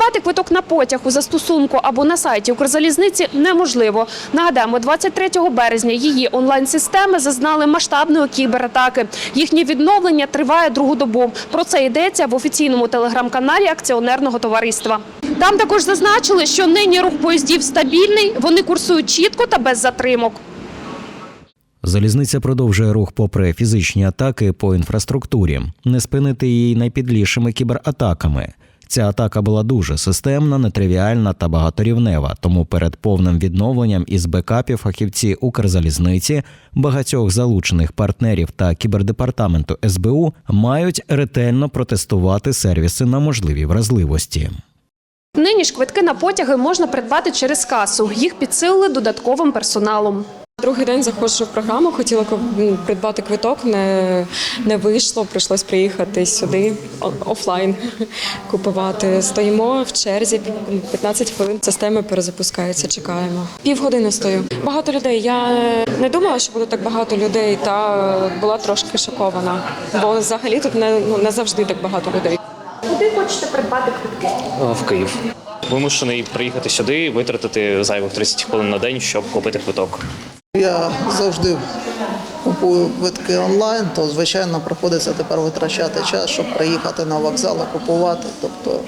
Придбати квиток на потяг у застосунку або на сайті Укрзалізниці неможливо. Нагадаємо, 23 березня її онлайн-системи зазнали масштабної кібератаки. Їхнє відновлення триває другу добу. Про це йдеться в офіційному телеграм-каналі акціонерного товариства. Там також зазначили, що нині рух поїздів стабільний, вони курсують чітко та без затримок. Залізниця продовжує рух попри фізичні атаки по інфраструктурі, не спинити її найпідлішими кібератаками. Ця атака була дуже системна, нетривіальна та багаторівнева. Тому перед повним відновленням із бекапів фахівці Укрзалізниці, багатьох залучених партнерів та кібердепартаменту СБУ мають ретельно протестувати сервіси на можливі вразливості. Нині ж квитки на потяги можна придбати через касу. Їх підсилили додатковим персоналом. Другий день заходжу в програму, хотіла придбати квиток, не, не вийшло, прийшлось приїхати сюди офлайн купувати. Стоїмо в черзі 15 хвилин. Системи перезапускаються, чекаємо. Півгодини стою. Багато людей. Я не думала, що буде так багато людей, та була трошки шокована. Бо взагалі тут не, ну, не завжди так багато людей. Куди хочете придбати квитки? в Київ. Вимушений приїхати сюди, витратити зайвих 30 хвилин на день, щоб купити квиток. Я завжди купую квитки онлайн, то звичайно приходиться тепер витрачати час, щоб приїхати на вокзал і купувати. Тобто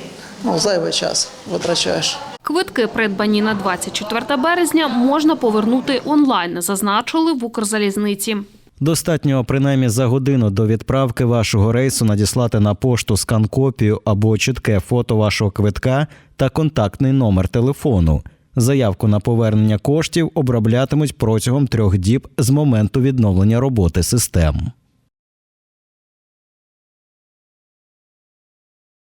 ну, зайвий час витрачаєш. Квитки, придбані на 24 березня, можна повернути онлайн, зазначили в Укрзалізниці. Достатньо принаймні за годину до відправки вашого рейсу надіслати на пошту скан-копію або чітке фото вашого квитка та контактний номер телефону. Заявку на повернення коштів оброблятимуть протягом трьох діб з моменту відновлення роботи систем.